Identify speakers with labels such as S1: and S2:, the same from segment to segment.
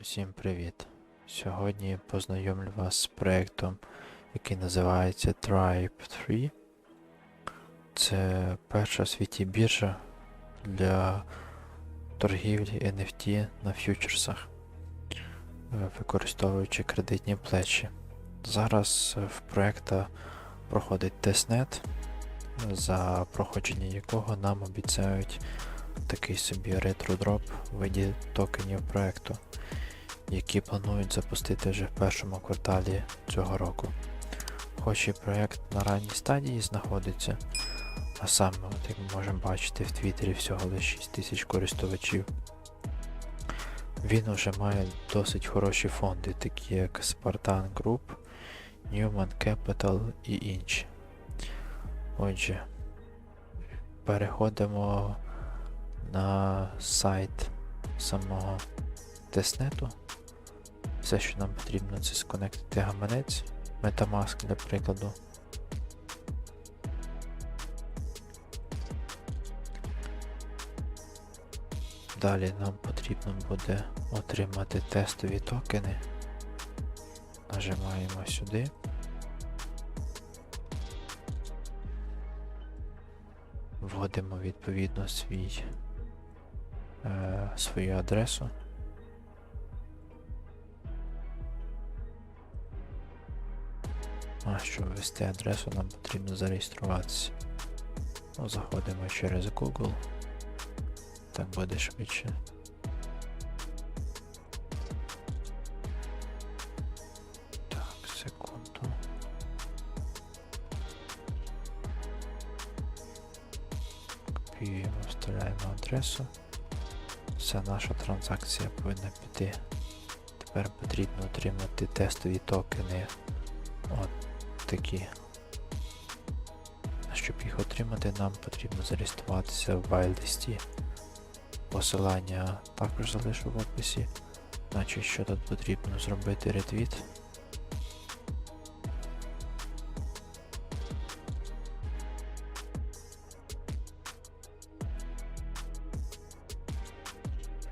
S1: Всім привіт! Сьогодні познайомлю вас з проєктом, який називається Tribe 3. Це перша в світі біржа для торгівлі NFT на фьючерсах, е, використовуючи кредитні плечі. Зараз в проєкта проходить тестнет, за проходження якого нам обіцяють такий собі ретро-дроп у виді токенів проєкту які планують запустити вже в першому кварталі цього року. Хоч і проєкт на ранній стадії знаходиться, а саме, от як ми можемо бачити, в Твіттері всього лише 6 тисяч користувачів. Він вже має досить хороші фонди, такі як Spartan Group, Newman Capital і інші. Отже, переходимо на сайт самого тестнету. Все, що нам потрібно, це сконектити гаманець, Metamask для прикладу. Далі нам потрібно буде отримати тестові токени. Нажимаємо сюди. Вводимо відповідно свій, е, свою адресу. А щоб ввести адресу, нам потрібно зареєструватися. Ну, заходимо через Google. Так буде швидше. Так, секунду. Копіюємо, вставляємо адресу. Все, наша транзакція повинна піти. Тепер потрібно отримати тестові токени. От такі. Щоб їх отримати, нам потрібно зареєструватися в WildST. Посилання також залишу в описі. Значить, що тут потрібно зробити ретвіт.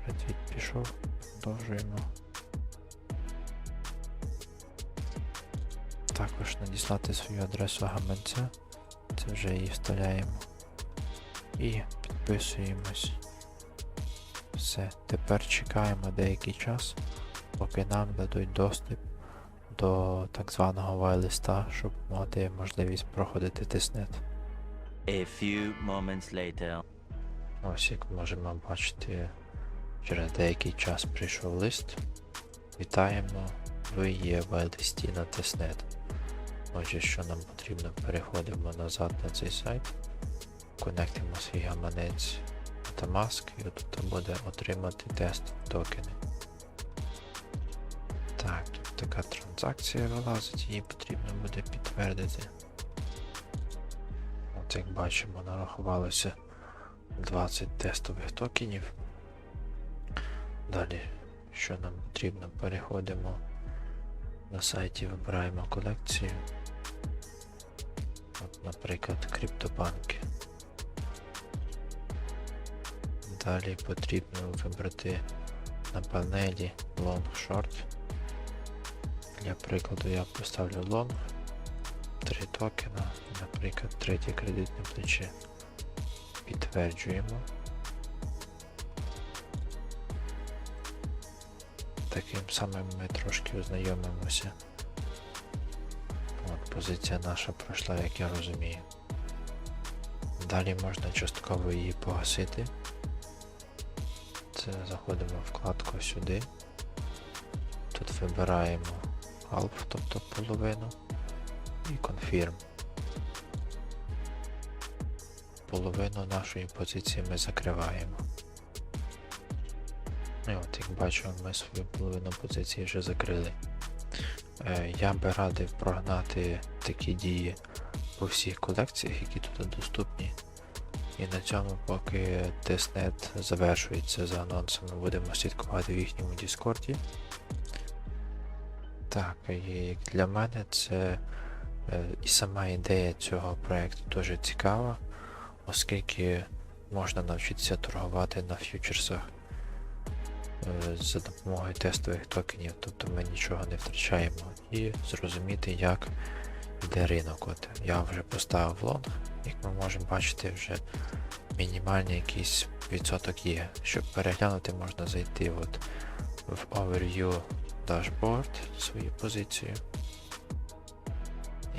S1: Ретвіт пішов, продовжуємо. Також надіслати свою адресу гаманця. Це вже її вставляємо. І підписуємось. Все, тепер чекаємо деякий час, поки нам дадуть доступ до так званого вайлиста, щоб мати можливість проходити тестнет.
S2: A few moments later.
S1: Ось як можемо бачити, через деякий час прийшов лист. Вітаємо, ви є в вайлисті на тестнет. Отже, що нам потрібно, переходимо назад на цей сайт, конектимо свій гаманець Metamask і тут буде отримати тест токени. Так, тут така транзакція вилазить, її потрібно буде підтвердити. От як бачимо, нарахувалося 20 тестових токенів. Далі, що нам потрібно, переходимо на сайті, вибираємо колекцію. От, наприклад, криптобанки. Далі потрібно вибрати на панелі Long Short. Для прикладу я поставлю Long, 3 токена, наприклад, третє кредитне плече. Підтверджуємо. Таким самим ми трошки ознайомимося. От позиція наша пройшла, як я розумію. Далі можна частково її погасити. Це заходимо в вкладку сюди. Тут вибираємо half, тобто половину, і confirm. Половину нашої позиції ми закриваємо. І от як бачимо, ми свою половину позиції вже закрили. Е, Я би радив прогнати такі дії по всіх колекціях, які тут доступні. І на цьому, поки тестнет завершується за анонсом, ми будемо слідкувати в їхньому Діскорді. Так, і для мене це е, і сама ідея цього проєкту дуже цікава, оскільки можна навчитися торгувати на фьючерсах за допомогою тестових токенів, тобто ми нічого не втрачаємо, і зрозуміти, як йде ринок. От я вже поставив лонг, як ми можемо бачити, вже мінімальний якийсь відсоток є. Щоб переглянути, можна зайти от в Overview Dashboard свою позицію.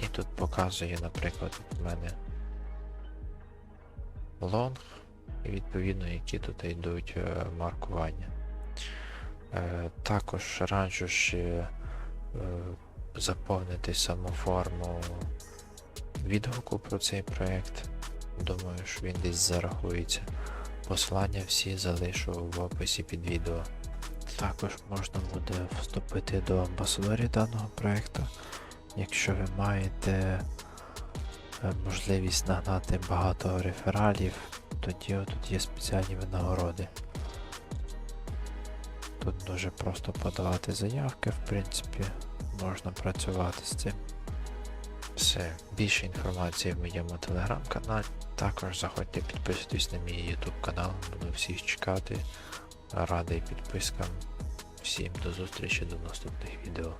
S1: І тут показує, наприклад, в мене лонг і відповідно, які тут йдуть е, маркування. Е, Також раджу ще е, заповнити саму форму відгуку про цей проект. Думаю, що він десь зарахується. Посилання всі залишу в описі під відео. Також можна буде вступити до амбасадорів даного проекту, якщо ви маєте е, можливість нагнати багато рефералів, тоді тут є спеціальні винагороди. Тут дуже просто подавати заявки, в принципі, можна працювати з цим. Все, більше інформації в моєму телеграм-каналі. Також заходьте підписуйтесь на мій YouTube канал, буду всіх чекати. Радий підпискам. Всім до зустрічі до наступних відео.